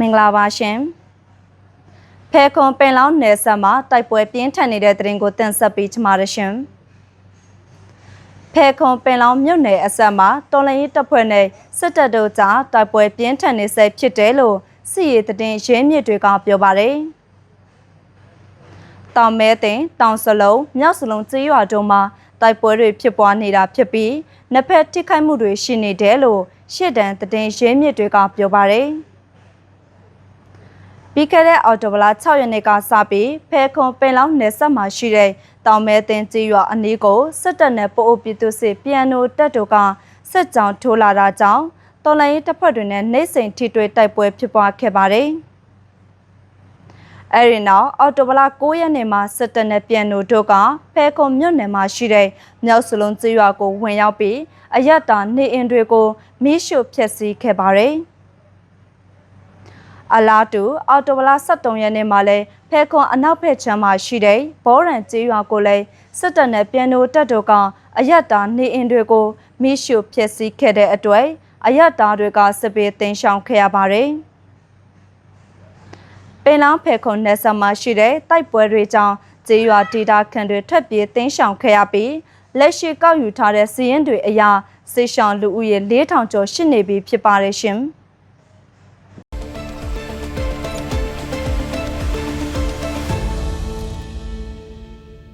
မင်္ဂလာပါရှင်ဖဲခွန်ပင်လောင်းနယ်ဆက်မှာတိုက်ပွဲပြင်းထန်နေတဲ့တရင်ကိုတင်ဆက်ပေးချမှာရရှင်ဖဲခွန်ပင်လောင်းမြို့နယ်အဆက်မှာတော်လရင်တပ်ဖွဲ့နဲ့စစ်တပ်တို့ကြားတိုက်ပွဲပြင်းထန်နေဆဲဖြစ်တယ်လို့စီရီတည်ရင်းမြစ်တွေကပြောပါတယ်တောင်မဲတင်တောင်စလုံးမြောက်စလုံးကျေးရွာတို့မှာတိုက်ပွဲတွေဖြစ်ပွားနေတာဖြစ်ပြီးနှစ်ဖက်ထိခိုက်မှုတွေရှိနေတယ်လို့ရှစ်တန်တည်ရင်းမြစ်တွေကပြောပါတယ် ပြီးခဲ့တဲ့အော်တိုဘလာ6ရက်နေ့ကစပြီးဖဲခွန်ပင်လောင်းနယ်ဆက်မှာရှိတဲ့တောင်မဲတင်ကျေးရွာအနီးကိုစစ်တပ်နဲ့ပို့အုပ်ပြည်သူစစ်ပီယန်နိုတပ်တို့ကစစ်ကြောင်းထိုးလာတာကြောင့်တော်လိုင်းတပ်ဖွဲ့တွေနဲ့နှိမ့်စိန်ထိတွေ့တိုက်ပွဲဖြစ်ပွားခဲ့ပါတယ်။အဲဒီနောက်အော်တိုဘလာ9ရက်နေ့မှာစစ်တပ်နဲ့ပြန်နိုတို့ကဖဲခုံမြို့နယ်မှာရှိတဲ့မြောက်စလုံးကျေးရွာကိုဝင်ရောက်ပြီးအယက်တာနေအင်တွေကိုမိရှုဖျက်ဆီးခဲ့ပါတယ်။ အလားတူအော်တိုဘလာ73ရက်နေ့မှာလည်းဖဲခွန်အနောက်ဘက်ခြမ်းမှာရှိတဲ့ဘောရန်ကျေးရွာကိုလည်းစစ်တပ်နဲ့ပြန်နိုတပ်တို့ကအယက်တာနေအင်တွေကိုမိရှုဖျက်ဆီးခဲ့တဲ့အတွက်အယက်တာတွေကစစ်ပေးတင်ရှောင်ခဲ့ရပါတယ်။ပင်လောင်းဖဲခုံနယ်ဆာမှာရှိတဲ့တိုက်ပွဲတွေကြောင့်ကျေးရွာဒေတာခန်တွေထပ်ပြေးတင်းရှောင်ခဲ့ရပြီးလက်ရှိကောက်ယူထားတဲ့စီးရင်တွေအရာစေရှောင်လူဦးရေ4000ကျော်ရှိနေပြီဖြစ်ပါတယ်ရှင်။